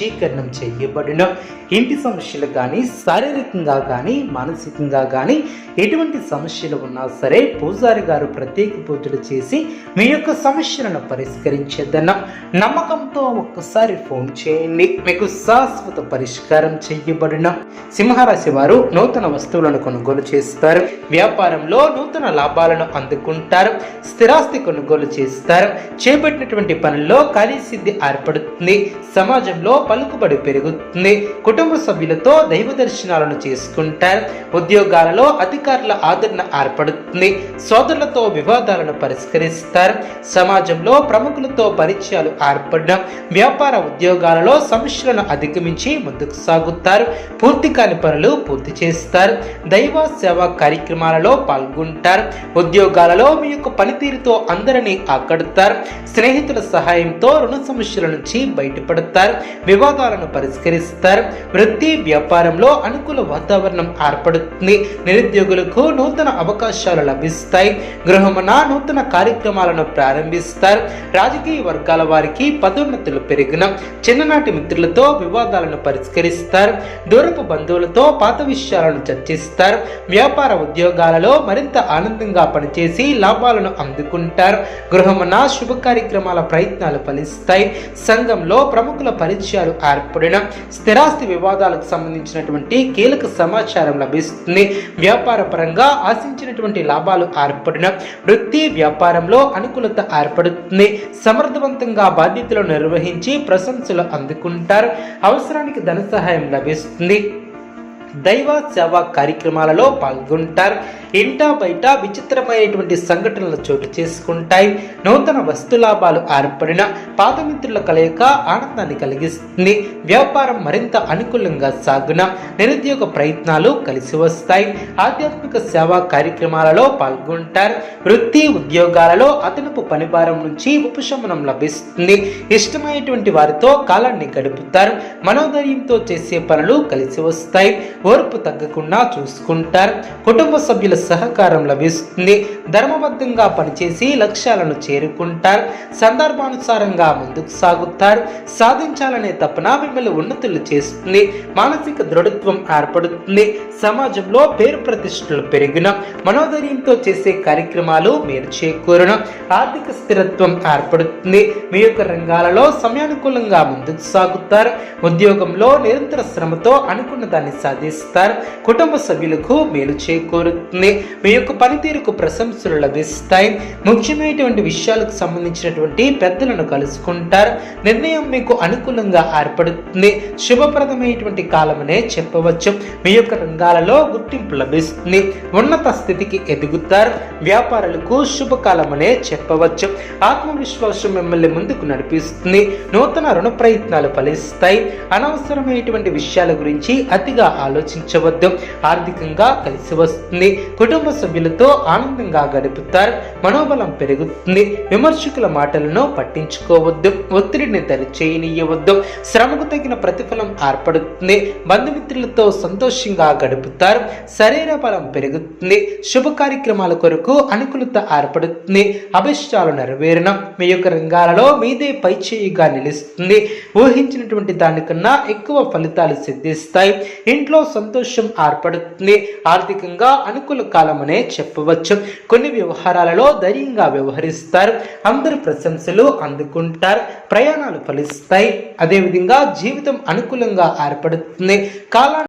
వశీకరణం చేయబడిన ఇంటి సమస్యలు కానీ శారీరకంగా కానీ మానసికంగా కానీ ఎటువంటి సమస్యలు ఉన్నా సరే పూజారి గారు ప్రత్యేక పూజలు చేసి మీ యొక్క సమస్యలను పరిష్కరించేద్దన్న నమ్మకంతో ఒక్కసారి ఫోన్ చేయండి. మీకు శాశ్వత పరిష్కారం చేయబడిన సింహరాశి వారు నూతన వస్తువులను కొనుగోలు చేస్తారు. వ్యాపారంలో నూతన లాభాలను అందుకుంటారు. స్థిరాస్తి కొనుగోలు చేస్తారు. చేపట్టినటువంటి పనుల్లో కలిసిద్ధి ఏర్పడుతుంది. సమాజంలో పలుకుబడి పెరుగుతుంది. కుటుంబ సభ్యులతో దైవ దర్శనాలను చేసుకుంటారు. ఉద్యోగాలలో అధికారుల ఆదరణ ఏర్పడుతుంది. సోదరులతో వివాదాలను పరిష్కరిస్తారు. సమాజంలో ప్రముఖులతో పరిచయాలు ఏర్పడడం. వ్యాపార ఉద్యోగాలలో సమస్యలను అధిగమించి ముందుకు సాగుతారు. పూర్తి కాని పనులు పూర్తి చేస్తారు. దైవ సేవా కార్యక్రమాలలో పాల్గొంటారు. ఉద్యోగాలలో మీ యొక్క పనితీరుతో అందరినీ ఆకడతారు. స్నేహితుల సహాయంతో రుణ సమస్యల నుంచి బయటపడతారు. వివాదాలను పరిష్కరిస్తారు. వృత్తి వ్యాపారంలో అనుకూల వాతావరణం ఏర్పడుతుంది. నిరుద్యోగులకు నూతన అవకాశాలు లభిస్తాయి. గృహమున నూతన కార్యక్రమాలను ప్రారంభిస్తారు. రాజకీయ వర్గాల వారికి పదోన్నతులు పెరిగిన చిన్ననాటి మిత్రులతో వివాదాలను పరిష్కరిస్తారు. దూరపు బంధువులతో పాత విషయాలను చర్చిస్తారు. వ్యాపార ఉద్యోగాలలో మరింత ఆనందంగా పనిచేసి లాభాలను అందుకుంటారు. గృహమున శుభ కార్యక్రమాల ప్రయత్నాలు ఫలిస్తాయి. సంఘంలో ప్రముఖుల పరిచయాలు ఏర్పడిన స్థిరాస్తి వివాదాలకు సంబంధించినటువంటి కీలక సమాచారం లభిస్తుంది. వ్యాపార పరంగా ఆశించినటువంటి లాభాలు ఏర్పడిన వృత్తి వ్యాపారంలో అనుకూలత ఏర్పడుతుంది. సమర్థవంతంగా బాధ్యతలు నిర్వహించి ప్రశంసలు అందుకుంటారు. అవసరానికి ధన సహాయం లభిస్తుంది. దైవ సేవా కార్యక్రమాలలో పాల్గొంటారు. ఇంటా బయట విచిత్రమైనటువంటి సంఘటనలు చోటు చేసుకుంటాయి. నూతన వస్తు లాభాలు ఏర్పడిన పాత మిత్రుల కలయిక ఆనందాన్ని కలిగిస్తుంది. వ్యాపారం మరింత అనుకూలంగా సాగున నిరుద్యోగ ప్రయత్నాలు కలిసి వస్తాయి. ఆధ్యాత్మిక సేవా కార్యక్రమాలలో పాల్గొంటారు. వృత్తి ఉద్యోగాలలో అదనపు పనిభారం నుంచి ఉపశమనం లభిస్తుంది. ఇష్టమైనటువంటి వారితో కాలాన్ని గడుపుతారు. మనోధైర్యంతో చేసే పనులు కలిసి వస్తాయి. ఓర్పు తగ్గకుండా చూసుకుంటారు. కుటుంబ సభ్యుల సహకారం లభిస్తుంది. ధర్మబద్ధంగా పనిచేసి లక్ష్యాలను చేరుకుంటారు. సందర్భానుసారంగా ముందుకు సాగుతారు. సాధించాలనే తపన మిమ్మల్ని ఉన్నతులు చేస్తుంది. మానసిక దృఢత్వం ఏర్పడుతుంది. సమాజంలో పేరు ప్రతిష్టలు పెరిగిన మనోధైర్యంతో చేసే కార్యక్రమాలు మీరు చేకూరడం ఆర్థిక స్థిరత్వం ఏర్పడుతుంది. మీ యొక్క రంగాలలో సమయానుకూలంగా ముందుకు సాగుతారు. ఉద్యోగంలో నిరంతర శ్రమతో అనుకున్న దాన్ని సాధిస్తారు కుటుంబ సభ్యులకు మేలు చేకూరుతుంది. మీ యొక్క పనితీరుకు ప్రశంసలు లభిస్తాయి. ముఖ్యమైనటువంటి విషయాలకు సంబంధించినటువంటి పెద్దలను కలుసుకుంటారు. నిర్ణయం మీకు అనుకూలంగా ఏర్పడుతుంది. శుభప్రదమైనటువంటి కాలమనే చెప్పవచ్చు. మీ యొక్క రంగాలలో గుర్తింపు లభిస్తుంది. ఉన్నత స్థితికి ఎదుగుతారు. వ్యాపారులకు శుభకాలమనే చెప్పవచ్చు. ఆత్మవిశ్వాసం మిమ్మల్ని ముందుకు నడిపిస్తుంది. నూతన రుణ ప్రయత్నాలు ఫలిస్తాయి. అనవసరమైనటువంటి విషయాల గురించి అతిగా ఆలోచించవద్దు. ఆర్థికంగా కలిసి వస్తుంది. కుటుంబ సభ్యులతో ఆనందంగా గడుపుతారు. మనోబలం పెరుగుతుంది. విమర్శకుల మాటలను పట్టించుకోవద్దు. ఒత్తిడిని దరిచేయనీయవద్దు శ్రమకు తగిన ప్రతిఫలం ఏర్పడుతుంది. బంధుమిత్రులతో సంతోషంగా గడుపుతారు. శరీర బలం పెరుగుతుంది. శుభ కార్యక్రమాల కొరకు అనుకూలత ఏర్పడుతుంది. అభిష్టాలు నెరవేరడం మీ యొక్క రంగాలలో మీదే పైచేయిగా నిలుస్తుంది. ఊహించినటువంటి దానికన్నా ఎక్కువ ఫలితాలు సిద్ధిస్తాయి. ఇంట్లో సంతోషం ఏర్పడుతుంది. ఆర్థికంగా అనుకూల కాలమనే చెప్పవచ్చు. కొన్ని వ్యవహారాలలో ధైర్యంగా వ్యవహరిస్తారు. అందరు ప్రశంసలు అందుకుంటారు. ప్రయాణాలు ఫలిస్తాయి. అదేవిధంగా జీవితం అనుకూలంగా ఏర్పడుతుంది. కాలాన్ని